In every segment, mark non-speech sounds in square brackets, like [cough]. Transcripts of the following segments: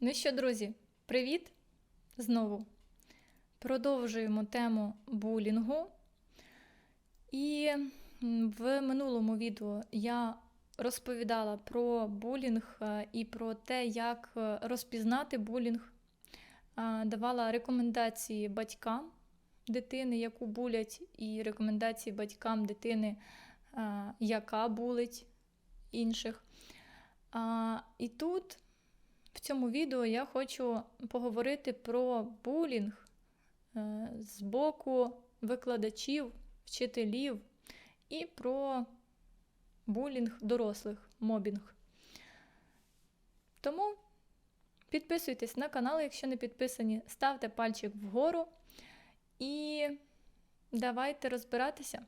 Ну що, друзі, привіт знову. Продовжуємо тему булінгу. І в минулому відео я розповідала про булінг е, і про те, як е, розпізнати булінг, давала рекомендації батькам дитини, яку булять, і рекомендації батькам дитини, е, яка булить інших. І тут в цьому відео я хочу поговорити про булінг е, з боку викладачів, вчителів і про булінг дорослих, мобінг. Тому підписуйтесь на канал, якщо не підписані, ставте пальчик вгору і давайте розбиратися.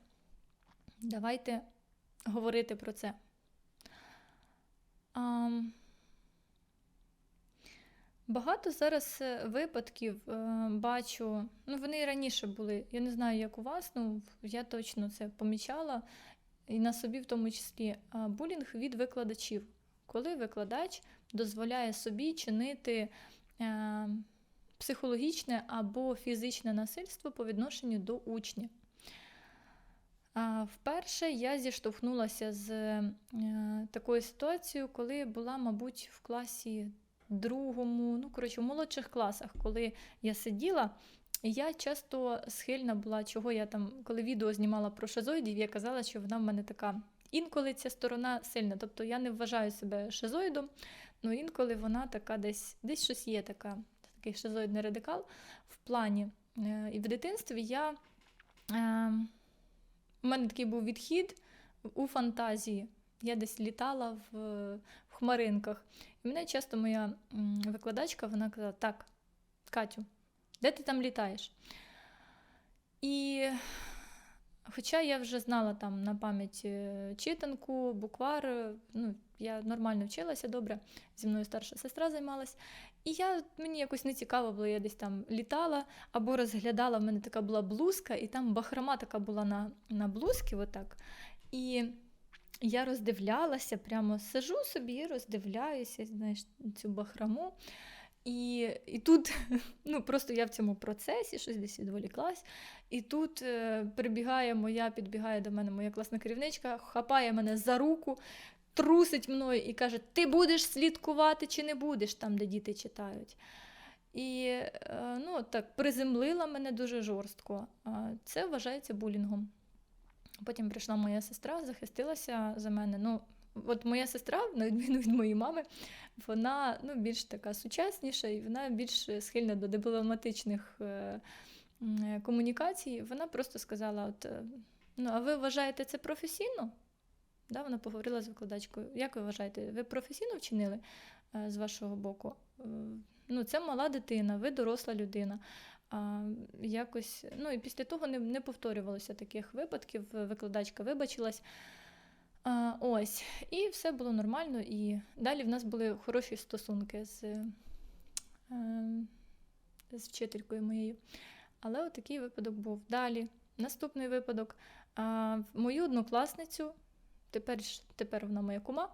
Давайте говорити про це. Ам, Багато зараз е, випадків е, бачу, ну вони і раніше були. Я не знаю, як у вас, ну я точно це помічала, і на собі в тому числі булінг від викладачів, коли викладач дозволяє собі чинити е, психологічне або фізичне насильство по відношенню до учня. Вперше я зіштовхнулася з такою ситуацією, коли була, мабуть, в класі другому, ну, коротше, в молодших класах, коли я сиділа, я часто схильна була, чого я там, коли відео знімала про шизоїдів, я казала, що вона в мене така. Інколи ця сторона сильна. Тобто я не вважаю себе шизоїдом, але інколи вона така десь десь щось є така, такий шизоїдний радикал в плані. Е, І в дитинстві я. Е, у мене такий був відхід у фантазії. Я десь літала в, в хмаринках. І мене часто моя викладачка вона казала: так, Катю, де ти там літаєш? І хоча я вже знала там на пам'ять е, читанку, буквар, е, ну, я нормально вчилася добре, зі мною старша сестра займалась. І я, мені якось не цікаво було, я десь там літала або розглядала, в мене така була блузка, і там бахрома така була на, на блузці, отак. І я роздивлялася, прямо сижу собі і роздивляюся, знаєш, цю бахрому. І і тут [laughs] ну, просто я в цьому процесі щось десь відволіклась. І тут е, прибігає моя, підбігає до мене моя класна керівничка, хапає мене за руку, трусить мною і каже: Ти будеш слідкувати чи не будеш там, де діти читають. І е, ну, так, приземлила мене дуже жорстко. Це вважається булінгом. Потім прийшла моя сестра, захистилася за мене. Ну, От моя сестра, на відміну від моєї мами, вона ну, більш така сучасніша і вона більш схильна до дипломатичних е, комунікацій. Вона просто сказала: от, е, ну, а ви вважаєте це професійно? Да, Вона поговорила з викладачкою. Як ви вважаєте, ви професійно вчинили е, з вашого боку? Ну, Це мала дитина, ви доросла людина. А, якось, ну І після того не, не повторювалося таких випадків. Викладачка вибачилась. А, Ось, і все було нормально. І далі в нас були хороші стосунки з е, з вчителькою моєю. Але от такий випадок був. Далі, наступний випадок. А, Мою однокласницю, тепер тепер вона моя кума,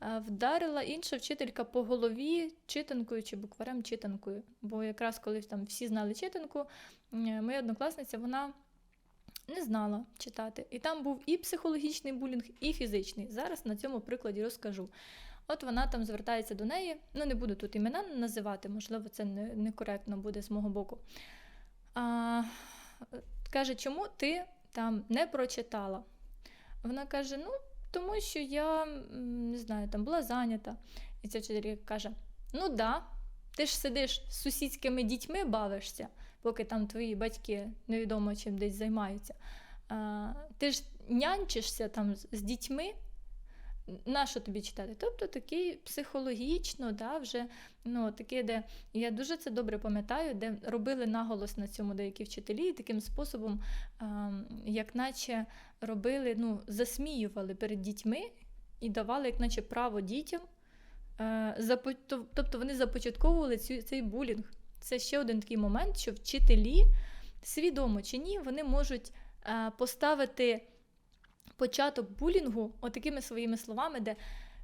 вдарила інша вчителька по голові читанкою чи букварем читанкою. Бо якраз коли там всі знали читанку, моя однокласниця вона не знала читати. І там був і психологічний булінг, і фізичний. Зараз на цьому прикладі розкажу. От вона там звертається до неї, ну не буду тут імена називати, можливо, це некоректно не буде з мого боку. А, Каже, чому ти там не прочитала? Вона каже: ну, тому що я не знаю, там була зайнята. І ця вчителька каже: Ну да, ти ж сидиш з сусідськими дітьми, бавишся поки там твої батьки невідомо чим десь займаються. Ти ж нянчишся там з дітьми. На що тобі читати? Тобто такий психологічно, да, вже ну, таке, де я дуже це добре пам'ятаю, де робили наголос на цьому деякі вчителі, і таким способом, а, як наче робили, ну, засміювали перед дітьми і давали, як наче право дітям. Тобто вони започатковували цю, цей булінг. Це ще один такий момент, що вчителі, свідомо чи ні, вони можуть поставити початок булінгу отакими своїми словами, де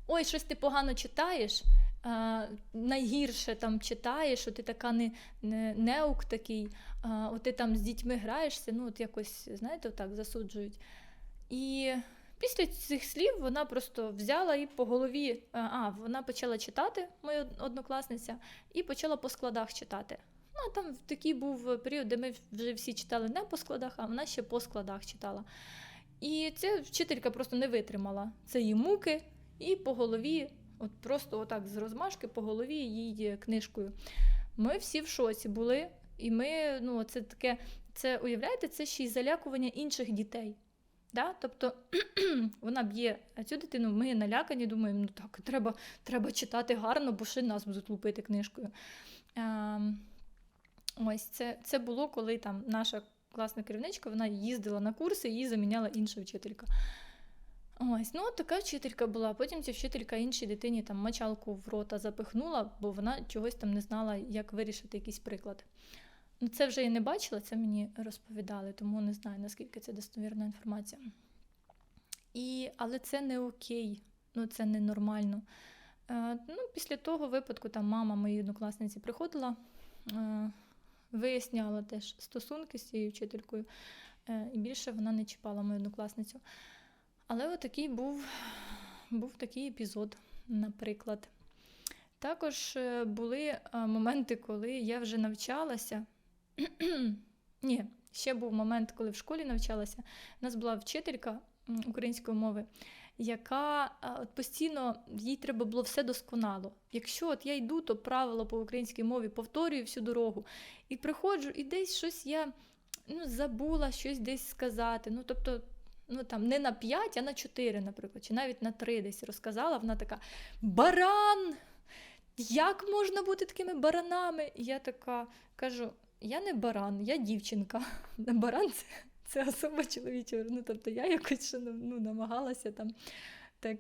ой, щось ти погано читаєш, а, найгірше там читаєш, що ти така не, не неук такий, а, от ти там з дітьми граєшся, ну от якось, знаєте, отак засуджують. І після цих слів вона просто взяла і по голові, а, вона почала читати, моя однокласниця, і почала по складах читати. Ну, а там такий був період, де ми вже всі читали не по складах, а вона ще по складах читала. І ця вчителька просто не витримала цієї муки і по голові, от просто отак з розмашки по голові її книжкою. Ми всі в шоці були, і ми, ну, це таке, це уявляєте, це ще й залякування інших дітей. Да? Тобто [clears throat] вона б'є цю дитину, ми налякані, думаємо, ну так, треба треба читати гарно, бо ще нас будуть лупити книжкою. А, ось це це було, коли там наша класна керівничка вона їздила на курси, її заміняла інша вчителька. Ось, ну така вчителька була. Потім ця вчителька іншій дитині там мочалку в рота запихнула, бо вона чогось там не знала, як вирішити якийсь приклад. Ну, Це вже я не бачила, це мені розповідали, тому не знаю, наскільки це достовірна інформація. І, Але це не окей, ну це не нормально. Е, ну, Після того випадку там мама моєї однокласниці приходила, е, виясняла теж стосунки з цією вчителькою, е, і більше вона не чіпала мою однокласницю. Але отакий був, був такий епізод, наприклад. Також е, були е, моменти, коли я вже навчалася. [clears throat] Ні, ще був момент, коли в школі навчалася. У нас була вчителька української мови, яка от постійно їй треба було все досконало. Якщо от я йду, то правило по українській мові повторюю всю дорогу і приходжу, і десь щось я ну, забула щось десь сказати. Ну, тобто, ну там не на 5, а на 4, наприклад, чи навіть на 3 десь розказала. Вона така: Баран! Як можна бути такими баранами? І я така кажу: я не баран, я дівчинка. [laughs] Баран це це особа чоловічого. Ну, тобто я якось ну, намагалася там. так.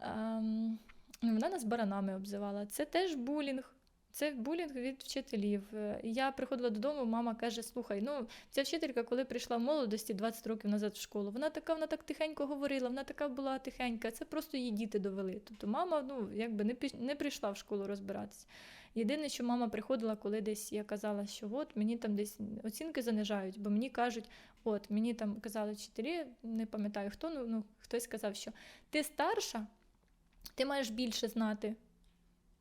Ем, вона нас баранами обзивала. Це теж булінг. Це булінг від вчителів. Я приходила додому, мама каже: Слухай, ну ця вчителька, коли прийшла в молодості 20 років назад в школу, вона така, вона так тихенько говорила, вона така була тихенька. Це просто її діти довели. Тобто мама ну, якби не не прийшла в школу розбиратися. Єдине, що мама приходила, коли десь я казала, що от мені там десь оцінки занижають, бо мені кажуть, от мені там казали вчителі, не пам'ятаю хто, ну, ну хтось сказав, що ти старша, ти маєш більше знати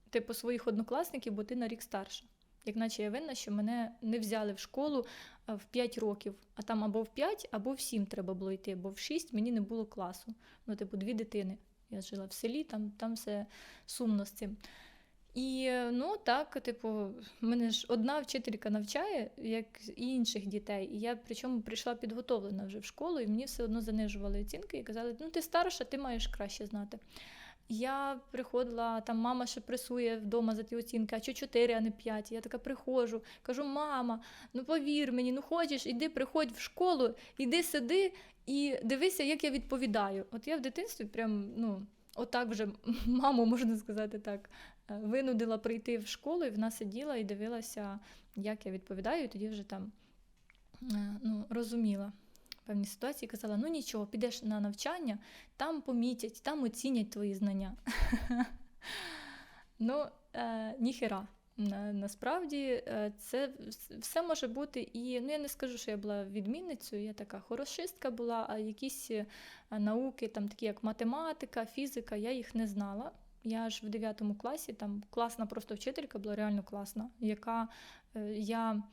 типу своїх однокласників, бо ти на рік старша. Як наче я винна, що мене не взяли в школу в 5 років, а там або в 5, або в 7 треба було йти, бо в 6 мені не було класу. Ну, типу, дві дитини. Я жила в селі, там там все сумно з цим. І ну так, типу, мене ж одна вчителька навчає, як і інших дітей. І я причому прийшла підготовлена вже в школу, і мені все одно занижували оцінки і казали, ну ти старша, ти маєш краще знати. Я приходила, там мама ще пресує вдома за ті оцінки, а що 4, а не 5. Я така приходжу, кажу, мама, ну повір мені, ну хочеш, іди, приходь в школу, іди сиди і дивися, як я відповідаю. От я в дитинстві прям, ну, отак вже [laughs] маму, можна сказати так, е, винудила прийти в школу, і вона сиділа і дивилася, як я відповідаю, і тоді вже там е, ну, розуміла певні ситуації казала: ну нічого, підеш на навчання, там помітять, там оцінять твої знання. [laughs] Ну, е, ніхера. Насправді е, це все може бути і ну я не скажу, що я була відмінницею, я така хорошистка була, а якісь е, науки, там такі як математика, фізика, я їх не знала. Я аж в 9 класі там класна просто вчителька була реально класна, яка я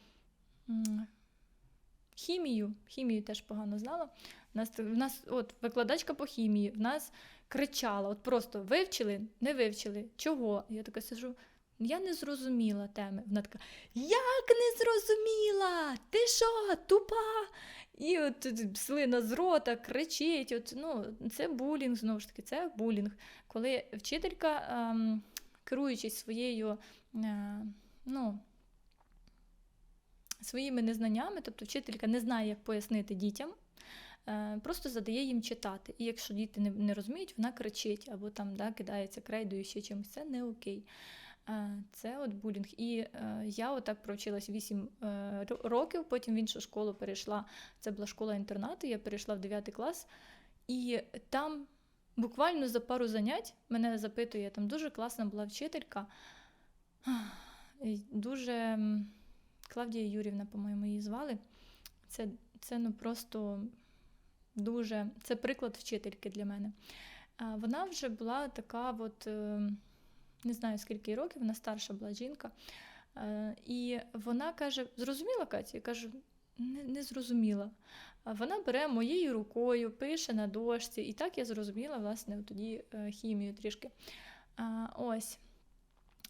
Хімію, хімію теж погано знала. У нас, в нас от викладачка по хімії в нас кричала: от просто вивчили, не вивчили. Чого? Я така сижу, я не зрозуміла теми. Вона така, як не зрозуміла? Ти що, тупа? І от слина з рота кричить. От, ну, Це булінг, знову ж таки, це булінг. Коли вчителька, ем, керуючись своєю, е, ну, своїми незнаннями, тобто вчителька не знає, як пояснити дітям, е, просто задає їм читати. І якщо діти не розуміють, вона кричить або там да, кидається крейдою ще чимось. Це не окей. Е, це от булінг. І е, я отак провчилась 8 років, потім в іншу школу перейшла. Це була школа інтернату, я перейшла в 9 клас, і там буквально за пару занять мене запитує, там дуже класна була вчителька. Дуже Клавдія Юрівна, по-моєму, її звали. Це, це ну просто дуже це приклад вчительки для мене. Вона вже була така, от, е, не знаю скільки років, вона старша була жінка. Е, І вона каже: зрозуміла Катя? Я кажу, не, не зрозуміла. Вона бере моєю рукою, пише на дошці, і так я зрозуміла, власне, тоді е, хімію трішки. Ось.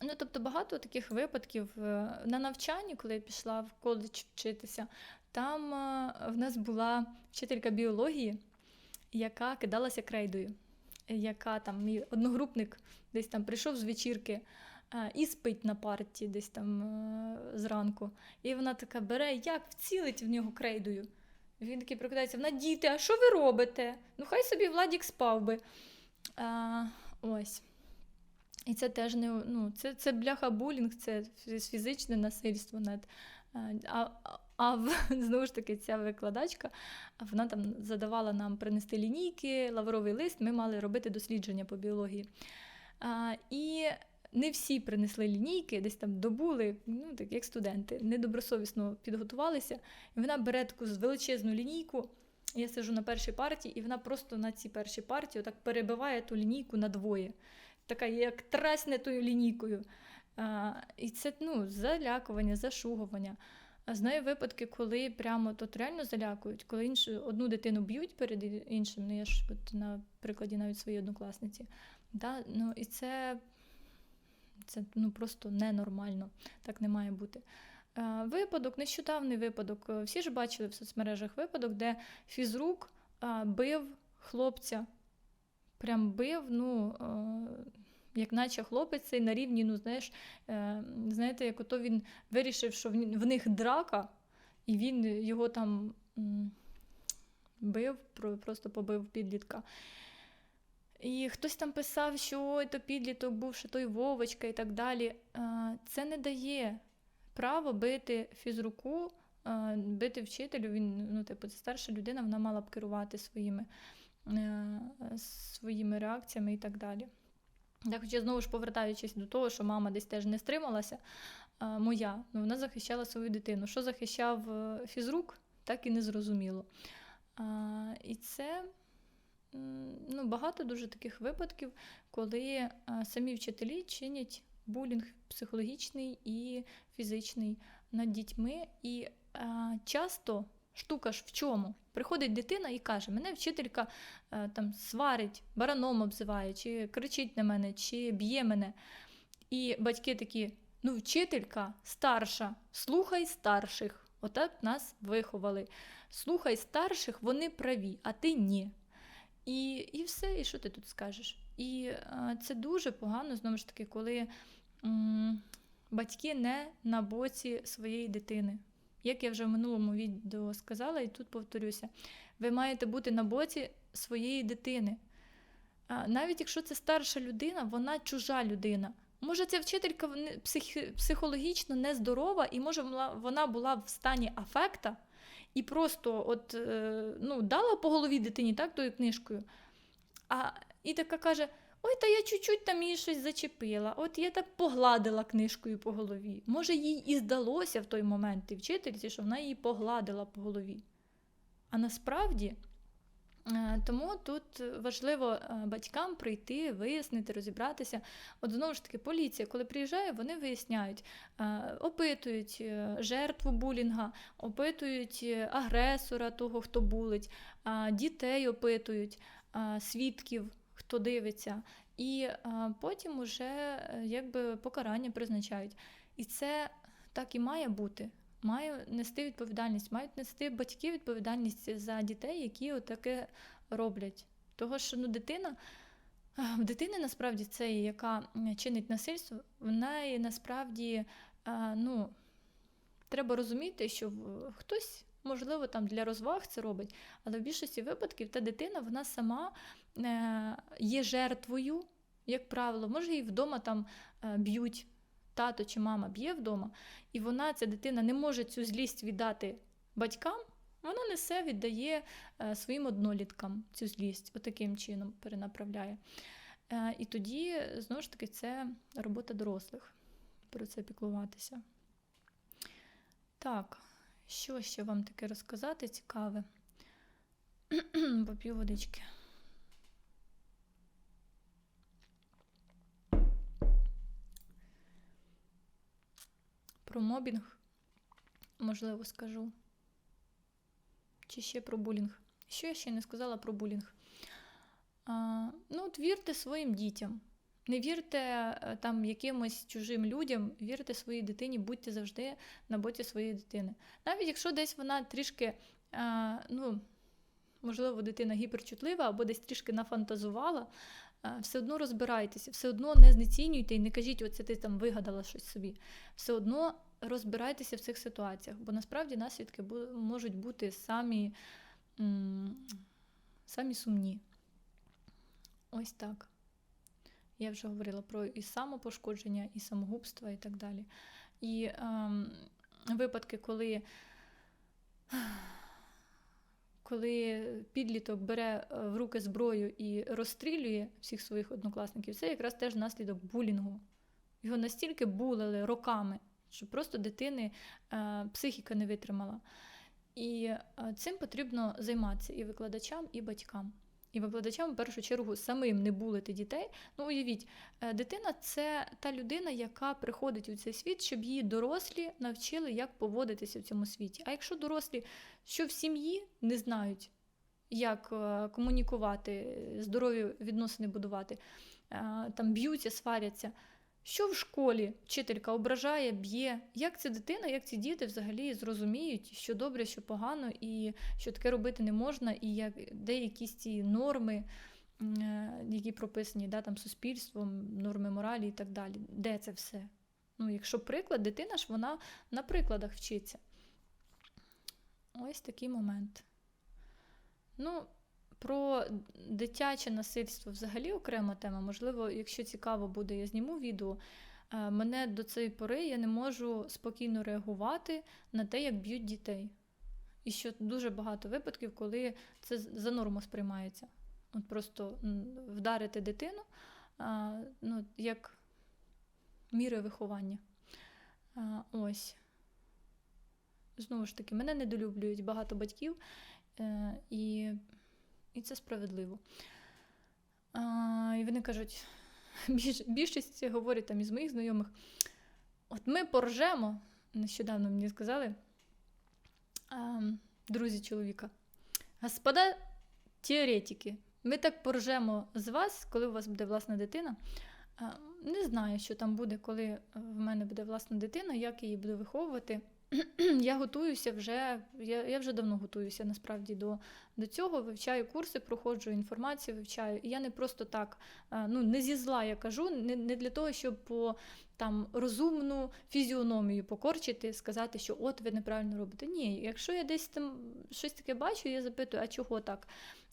Ну, тобто багато таких випадків Е, на навчанні, коли я пішла в коледж вчитися, там е, в нас була вчителька біології, яка кидалася крейдою, яка там мій одногрупник десь там прийшов з вечірки е, і спить на парті десь там зранку. І вона така бере, як вцілить в нього крейдою. Він такий прокидається, вона діти, а що ви робите? Ну хай собі Владік спав би. А, ось. І це теж не ну, це, це бляха булінг, це фізичне насильство над. е, А, а, [laughs] знову ж таки, ця викладачка, вона там задавала нам принести лінійки, лавровий лист, ми мали робити дослідження по біології. А, і не всі принесли лінійки, десь там добули, ну, так як студенти, недобросовісно підготувалися. І вона бере таку величезну лінійку. Я сижу на першій партії, і вона просто на цій першій партії отак перебиває ту лінійку на двоє. Така як трасне тою лінійкою. А, і це ну, залякування, зашугування. А знаю випадки, коли прямо тут реально залякують, коли іншу, одну дитину б'ють перед іншим. Ну, я ж от на прикладі навіть своєї однокласниці. Да? Ну, і це, це ну, просто ненормально. Так не має бути. Е, Випадок, нещодавний випадок. Всі ж бачили в соцмережах випадок, де фізрук е, бив хлопця. Прям бив, ну, е, як наче хлопець цей на рівні, ну, знаєш, е, знаєте, як ото він вирішив, що в, в них драка, і він його там м, бив, про- просто побив підлітка. І хтось там писав, що ой, то підліток був, що той Вовочка і так далі. Е, Це не дає право бити фізруку, е, бити вчителю. Він, ну, типу, це старша людина, вона мала б керувати своїми, своїми реакціями і так далі. Я хоча знову ж повертаючись до того, що мама десь теж не стрималася, е, моя, ну, вона захищала свою дитину. Що захищав е, фізрук, так і не зрозуміло. І це ну, багато дуже таких випадків, коли е, самі вчителі чинять булінг психологічний і фізичний над дітьми. І е, часто штука ж в чому? Приходить дитина і каже: мене вчителька е, там сварить, бараном обзиває, чи кричить на мене, чи б'є мене. І батьки такі: ну, вчителька старша, слухай старших. Отак нас виховали. Слухай старших, вони праві, а ти ні. І, і все, і що ти тут скажеш? І е, це дуже погано, знову ж таки, коли м, батьки не на боці своєї дитини. Як я вже в минулому відео сказала, і тут повторюся, ви маєте бути на боці своєї дитини. Навіть якщо це старша людина, вона чужа людина. Може, ця вчителька психологічно нездорова, і може вона- вона була в стані афекта і просто от, е, ну, дала по голові дитині так, тою книжкою. А, і така каже: Ой, та я чуть-чуть там її щось зачепила. От я так погладила книжкою по голові. Може, їй і здалося в той момент і вчительці, що вона її погладила по голові. А насправді. е, Тому тут важливо е, батькам прийти, вияснити, розібратися. От знову ж таки, поліція, коли приїжджає, вони виясняють, е, опитують жертву булінга, опитують агресора, того, хто булить, дітей опитують, свідків, хто дивиться, і а, потім уже е, якби покарання призначають. І це так і має бути. Має нести відповідальність, мають нести батьки відповідальність за дітей, які отаке роблять. Того, що ну, дитина, в дитини насправді це, яка чинить насильство, в неї насправді ну, треба розуміти, що хтось, можливо, там для розваг це робить, але в більшості випадків та дитина вона сама е, є жертвою, як правило, може її вдома там е, б'ють, тато чи мама б'є вдома, і вона, ця дитина, не може цю злість віддати батькам. Вона несе, віддає е, своїм одноліткам цю злість, отаким чином перенаправляє. І тоді, знову ж таки, це робота дорослих про це піклуватися. Так, що ще вам таке розказати цікаве? [clears throat] Поп'ю водички. Про мобінг, можливо, скажу. Чи ще про булінг? Що я ще не сказала про булінг? А, ну, от вірте своїм дітям. Не вірте е, там якимось чужим людям, вірте своїй дитині, будьте завжди на боці своєї дитини. Навіть якщо десь вона трішки, а, ну, можливо, дитина гіперчутлива або десь трішки нафантазувала, а, все одно розбирайтеся, все одно не знецінюйте і не кажіть, оце ти там вигадала щось собі. Все одно розбирайтеся в цих ситуаціях, бо насправді наслідки можуть бути самі, самі сумні. Ось так. Я вже говорила про і самопошкодження, і самогубства, і так далі. І ем, випадки, коли коли підліток бере е, в руки зброю і розстрілює всіх своїх однокласників, це якраз теж наслідок булінгу. Його настільки булили роками, що просто дитини е, психіка не витримала. І е, цим потрібно займатися і викладачам, і батькам. І викладачам, в першу чергу, самим не булити дітей. Ну, уявіть, е, дитина це та людина, яка приходить у цей світ, щоб її дорослі навчили, як поводитися в цьому світі. А якщо дорослі, що в сім'ї не знають, як е, комунікувати, здорові відносини будувати, е, там б'ються, сваряться. Що в школі вчителька ображає, б'є, як ця дитина, як ці діти взагалі зрозуміють, що добре, що погано, і що таке робити не можна, і як, де якісь ці норми, е, які прописані да, там, суспільством, норми моралі і так далі. Де це все? Ну, Якщо приклад, дитина ж вона на прикладах вчиться. Ось такий момент. Ну, про дитяче насильство взагалі окрема тема. Можливо, якщо цікаво буде, я зніму відео. Е, мене до цієї пори я не можу спокійно реагувати на те, як б'ють дітей. І що дуже багато випадків, коли це за норму сприймається. От Просто вдарити дитину ну, як міри виховання. Ось. Знову ж таки, мене недолюблюють багато батьків. Е, і і це справедливо. А, І вони кажуть, [laughs] більш, більшість говорять там із моїх знайомих: от ми поржемо, нещодавно мені сказали, а, друзі чоловіка, господа теоретики, ми так поржемо з вас, коли у вас буде власна дитина. Не знаю, що там буде, коли в мене буде власна дитина, як її буду виховувати. [clears throat] Я готуюся вже, я я вже давно готуюся насправді до до цього. Вивчаю курси, проходжу інформацію, вивчаю. І я не просто так, ну не зі зла я кажу, не не для того, щоб по там розумну фізіономію покорчити, сказати, що от ви неправильно робите. Ні, якщо я десь там щось таке бачу, я запитую, а чого так?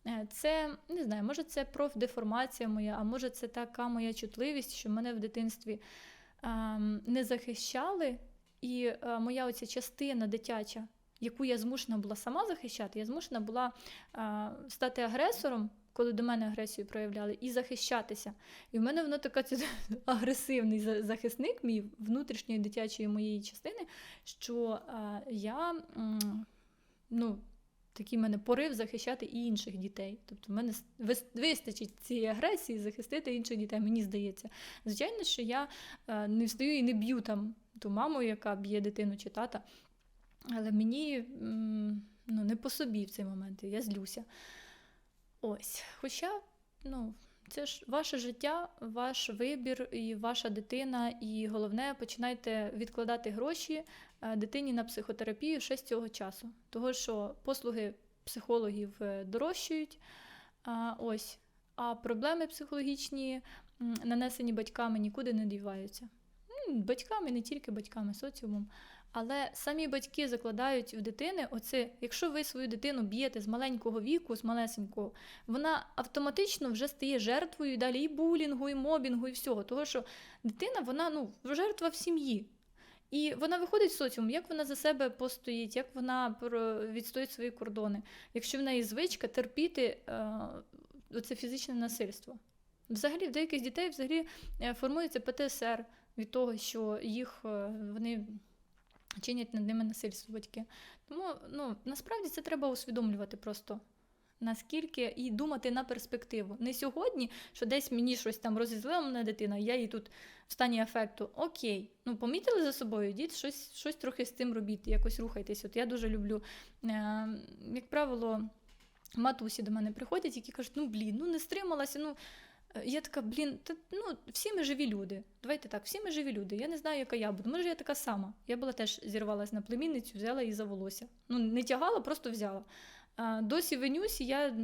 Е, це не знаю, може це профдеформація моя, а може це така моя чутливість, що мене в дитинстві ем, не захищали. І е, моя оця частина дитяча, яку я змушена була сама захищати, я змушена була е, стати агресором, коли до мене агресію проявляли, і захищатися. І в мене воно така [laughs] агресивний захисник, мій внутрішньої дитячої моєї частини, що е, я ну, такий мене порив захищати і інших дітей. Тобто в мене вистачить цієї агресії захистити інших дітей, мені здається. Звичайно, що я е, не встаю і не б'ю там ту маму, яка б'є дитину чи тата. Але мені ну, не по собі в цей момент, я злюся. Ось. Хоча, ну, це ж ваше життя, ваш вибір і ваша дитина, і головне, починайте відкладати гроші е, дитині на психотерапію ще з цього часу. Того, що послуги психологів е, дорожчають. Ось. А проблеми психологічні, нанесені батьками, нікуди не діваються батьками, не тільки батьками, соціумом. Але самі батьки закладають в дитини, оце, якщо ви свою дитину б'єте з маленького віку, з малесенького, вона автоматично вже стає жертвою далі і булінгу, і мобінгу, і всього. Тому що дитина, вона ну, жертва в сім'ї. І вона виходить в соціум, як вона за себе постоїть, як вона відстоїть свої кордони, якщо в неї звичка терпіти е, оце фізичне насильство. Взагалі, в деяких дітей взагалі е, формується ПТСР від того, що їх е, вони чинять над ними насильство батьки. Тому ну, насправді це треба усвідомлювати просто. Наскільки і думати на перспективу. Не сьогодні, що десь мені щось там розізлила мене дитина, я їй тут в стані афекту. Окей, ну помітили за собою, дід, щось, щось трохи з цим робіть, якось рухайтесь. От я дуже люблю, е, як правило, матусі до мене приходять, які кажуть, ну блін, ну не стрималася. ну... Е, Я така, блін, та, ну, всі ми живі люди. Давайте так, всі ми живі люди. Я не знаю, яка я буду. Може, я така сама. Я була теж зірвалася на племінницю, взяла її за волосся. Ну, не тягала, просто взяла. Досі винюсь, я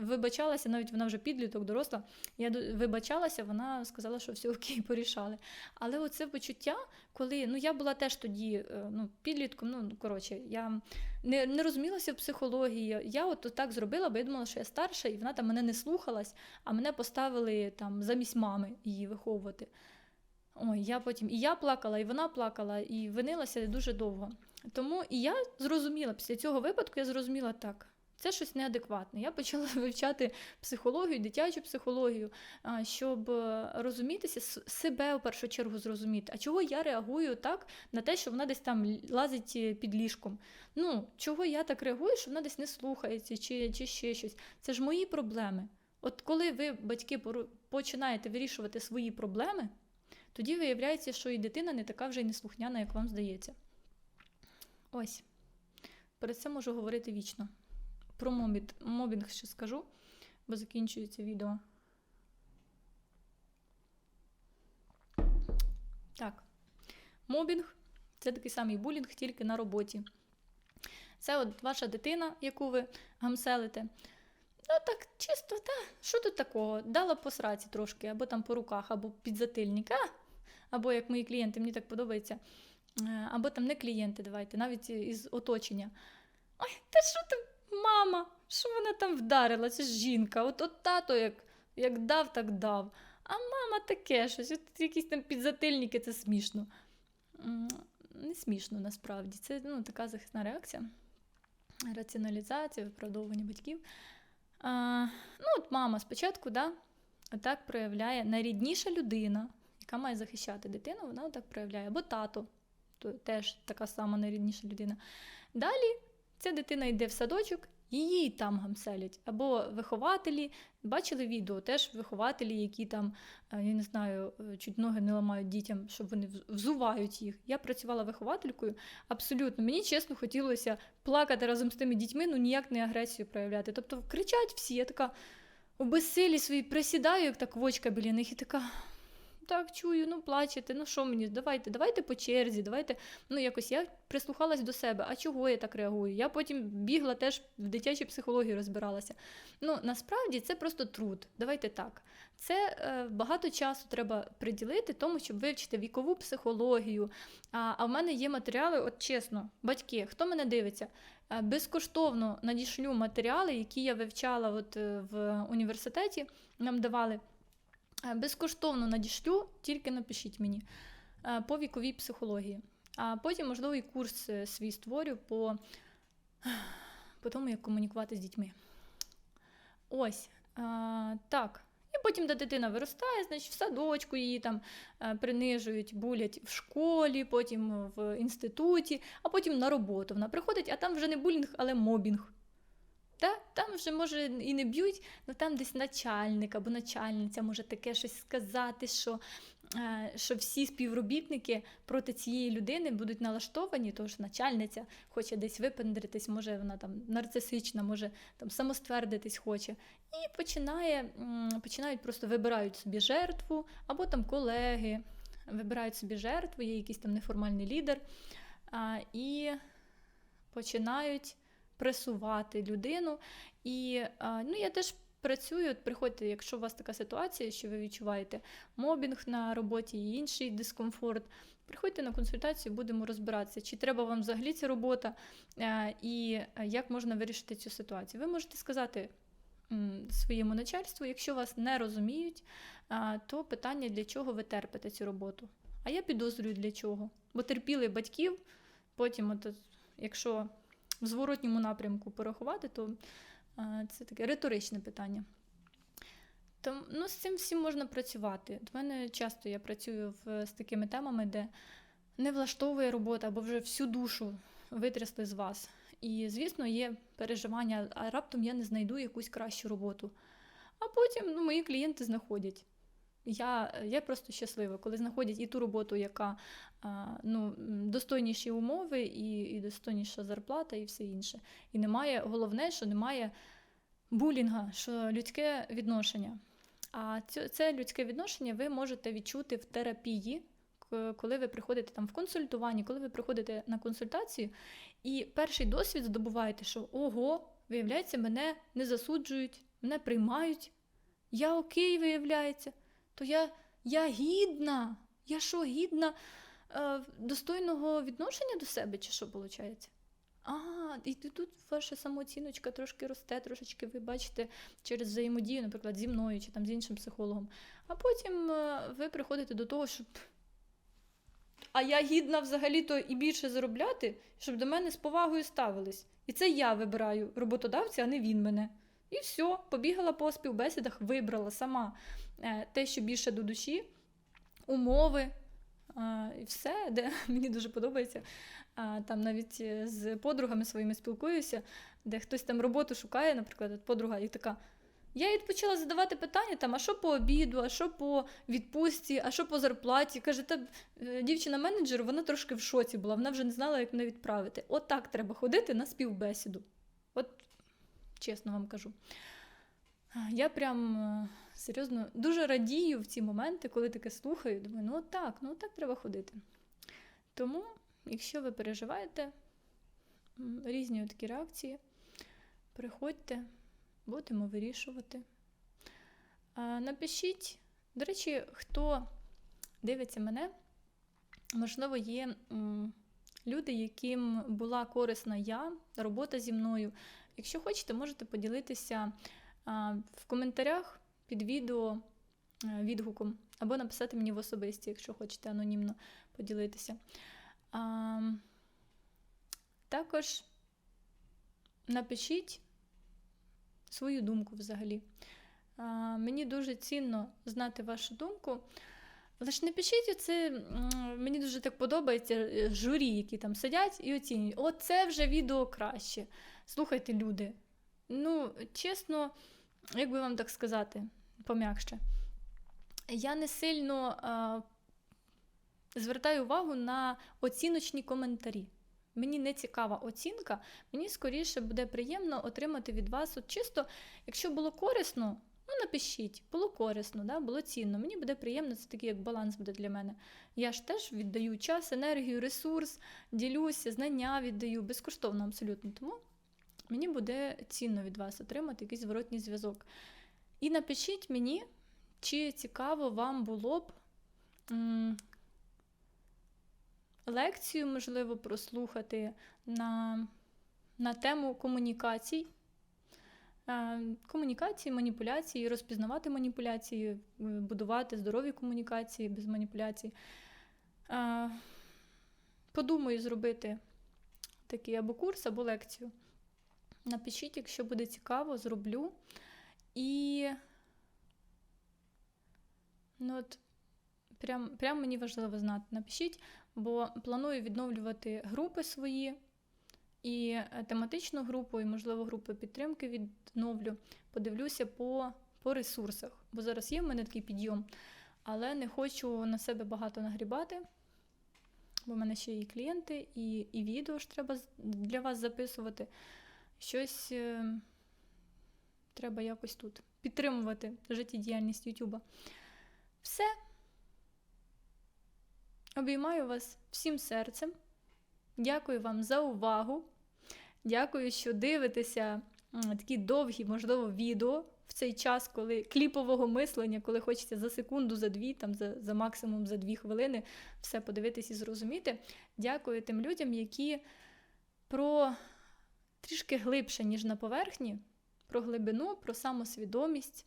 вибачалася, навіть вона вже підліток, доросла. Я вибачалася, вона сказала, що все окей, [laughs] порішали. Але оце почуття, коли ну я була теж тоді е, ну, підлітком, ну коротше, я не, не розумілася в психології. Я от так зробила, бо я думала, що я старша, і вона там мене не слухалась, а мене поставили там замість мами її виховувати. Ой, я потім і я плакала, і вона плакала, і винилася дуже довго. Тому і я зрозуміла, після цього випадку я зрозуміла так. Це щось неадекватне. Я почала [laughs] вивчати психологію, дитячу психологію, щоб е, розумітися, себе в першу чергу зрозуміти. А чого я реагую так на те, що вона десь там лазить е, під ліжком? Ну, чого я так реагую, що вона десь не слухається, чи, чи ще щось? Це ж мої проблеми. От коли ви, батьки, починаєте вирішувати свої проблеми, тоді виявляється, що і дитина не така вже й неслухняна, як вам здається. Ось. Про це можу говорити вічно. Про мобінг, мобінг ще скажу, бо закінчується відео. Так. Мобінг це такий самий булінг, тільки на роботі. Це от ваша дитина, яку ви гамселите. Ну так, чисто, та, що тут такого? Дала по сраці трошки, або там по руках, або під затильник, а? або як мої клієнти, мені так подобається. Е, Або там не клієнти, давайте, навіть із оточення. Ой, та що там, мама? Що вона там вдарила? Це ж жінка. От, от тато як, як дав, так дав. А мама таке щось, от якісь там підзатильники, це смішно. Не смішно насправді. Це ну, така захисна реакція. Раціоналізація, виправдовування батьків. А, ну, от мама спочатку, да, так проявляє найрідніша людина, яка має захищати дитину, вона так проявляє. Або тато, то теж така сама найрідніша людина. Далі ця дитина йде в садочок, її там гамселять. Або вихователі, бачили відео, теж вихователі, які там, е, я не знаю, е, чуть ноги не ламають дітям, щоб вони взувають їх. Я працювала вихователькою, абсолютно. Мені чесно хотілося плакати разом з тими дітьми, ну ніяк не агресію проявляти. Тобто кричать всі, я така у безсилі свої присідаю, як так вочка біля них, і така. Так, чую, ну плачете, ну що мені, давайте, давайте по черзі, давайте. Ну, якось я прислухалась до себе, а чого я так реагую? Я потім бігла теж в дитячій психології розбиралася. Ну, насправді це просто труд. Давайте так. Це е, багато часу треба приділити тому, щоб вивчити вікову психологію. А, а в мене є матеріали, от чесно, батьки, хто мене дивиться, е, безкоштовно надішлю матеріали, які я вивчала от, е, в університеті, нам давали. Е, Безкоштовно надішлю, тільки напишіть мені е, по віковій психології. А потім, можливо, і курс е, свій створю по, по тому, як комунікувати з дітьми. Ось. А, так. І потім, де дитина виростає, значить, в садочку її там принижують, булять в школі, потім в інституті, а потім на роботу. Вона приходить, а там вже не булінг, але мобінг. Та, там вже може і не б'ють, але там десь начальник або начальниця може таке щось сказати, що, е, що всі співробітники проти цієї людини будуть налаштовані, тому що начальниця хоче десь випендритись, може вона там нарцисична, може там самоствердитись хоче. І починає, починають просто вибирають собі жертву, або там колеги вибирають собі жертву, є якийсь там неформальний лідер, а, і починають пресувати людину. І ну, я теж працюю, от приходьте, якщо у вас така ситуація, що ви відчуваєте мобінг на роботі і інший дискомфорт. Приходьте на консультацію, будемо розбиратися, чи треба вам взагалі ця робота, е, і як можна вирішити цю ситуацію. Ви можете сказати своєму начальству, якщо вас не розуміють, то питання, для чого ви терпите цю роботу. А я підозрюю для чого. Бо терпіли батьків, потім, от, якщо в зворотньому напрямку порахувати, то це таке риторичне питання. То, ну, з цим всім можна працювати. В мене часто я працюю в, з такими темами, де не влаштовує робота або вже всю душу витрясли з вас. І, звісно, є переживання, а раптом я не знайду якусь кращу роботу. А потім ну, мої клієнти знаходять. Я я просто щаслива, коли знаходять і ту роботу, яка ну, достойніші умови, і і достойніша зарплата, і все інше. І немає, головне, що немає булінга, що людське відношення. А це, людське відношення ви можете відчути в терапії, коли ви приходите там в консультуванні, коли ви приходите на консультацію, і перший досвід здобуваєте, що ого, виявляється, мене не засуджують, мене приймають. Я окей, виявляється, то я я гідна. Я що, гідна е, достойного відношення до себе, чи що виходить? А, і тут ваша самооціночка трошки росте, трошечки ви бачите через взаємодію, наприклад, зі мною чи там з іншим психологом. А потім е, ви приходите до того, щоб. А я гідна взагалі-то і більше заробляти, щоб до мене з повагою ставились. І це я вибираю роботодавця, а не він мене. І все, побігала по співбесідах, вибрала сама те, що більше до душі, умови і все, де [laughs] мені дуже подобається. Там навіть е, з подругами своїми спілкуюся, де хтось там роботу шукає, наприклад, подруга, і така. Я їй почала задавати питання, там, а що по обіду, а що по відпустці, а що по зарплаті. Каже, та е, дівчина-менеджер, вона трошки в шоці була, вона вже не знала, як мене відправити. Отак От треба ходити на співбесіду. От чесно вам кажу. Я прям е, серйозно дуже радію в ці моменти, коли таке слухаю. Думаю, ну так, ну так треба ходити. Тому, якщо ви переживаєте різні такі реакції, приходьте будемо вирішувати. Напишіть, до речі, хто дивиться мене, можливо, є люди, яким була корисна я, робота зі мною. Якщо хочете, можете поділитися в коментарях під відео відгуком, або написати мені в особисті, якщо хочете анонімно поділитися. Також напишіть свою думку взагалі. Мені дуже цінно знати вашу думку. Але ж не пишіть це, мені дуже так подобається е, журі, які там сидять і оцінюють. Оце вже відео краще. Слухайте, люди. Ну, чесно, як би вам так сказати, пом'якше, я не сильно а, звертаю увагу на оціночні коментарі. Мені не цікава оцінка, мені скоріше буде приємно отримати від вас от чисто, якщо було корисно, ну напишіть, було корисно, да, було цінно. Мені буде приємно, це такий як баланс буде для мене. Я ж теж віддаю час, енергію, ресурс, ділюся, знання віддаю безкоштовно абсолютно. Тому мені буде цінно від вас отримати якийсь зворотній зв'язок. І напишіть мені, чи цікаво вам було б лекцію, можливо, прослухати на на тему комунікацій, е, комунікації, маніпуляції, розпізнавати маніпуляції, е, будувати здорові комунікації без маніпуляцій. Е, подумаю зробити такий або курс, або лекцію. Напишіть, якщо буде цікаво, зроблю. І ну от, прям, прям мені важливо знати. Напишіть, бо планую відновлювати групи свої і е, тематичну групу, і, можливо, групи підтримки відновлю. Подивлюся по, по ресурсах, бо зараз є в мене такий підйом, але не хочу на себе багато нагрібати. Бо в мене ще і клієнти, і і відео ж треба для вас записувати. Щось е, треба якось тут підтримувати життєдіяльність Ютуба. Все. Обіймаю вас всім серцем. Дякую вам за увагу. Дякую, що дивитеся такі довгі, можливо, відео в цей час, коли кліпового мислення, коли хочеться за секунду, за дві, там за, за максимум за дві хвилини все подивитись і зрозуміти. Дякую тим людям, які про трішки глибше, ніж на поверхні, про глибину, про самосвідомість,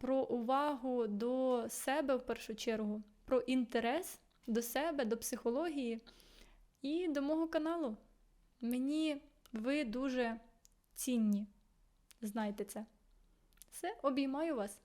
про увагу до себе в першу чергу про інтерес до себе, до психології і до мого каналу. Мені ви дуже цінні. Знайте це. Все, обіймаю вас.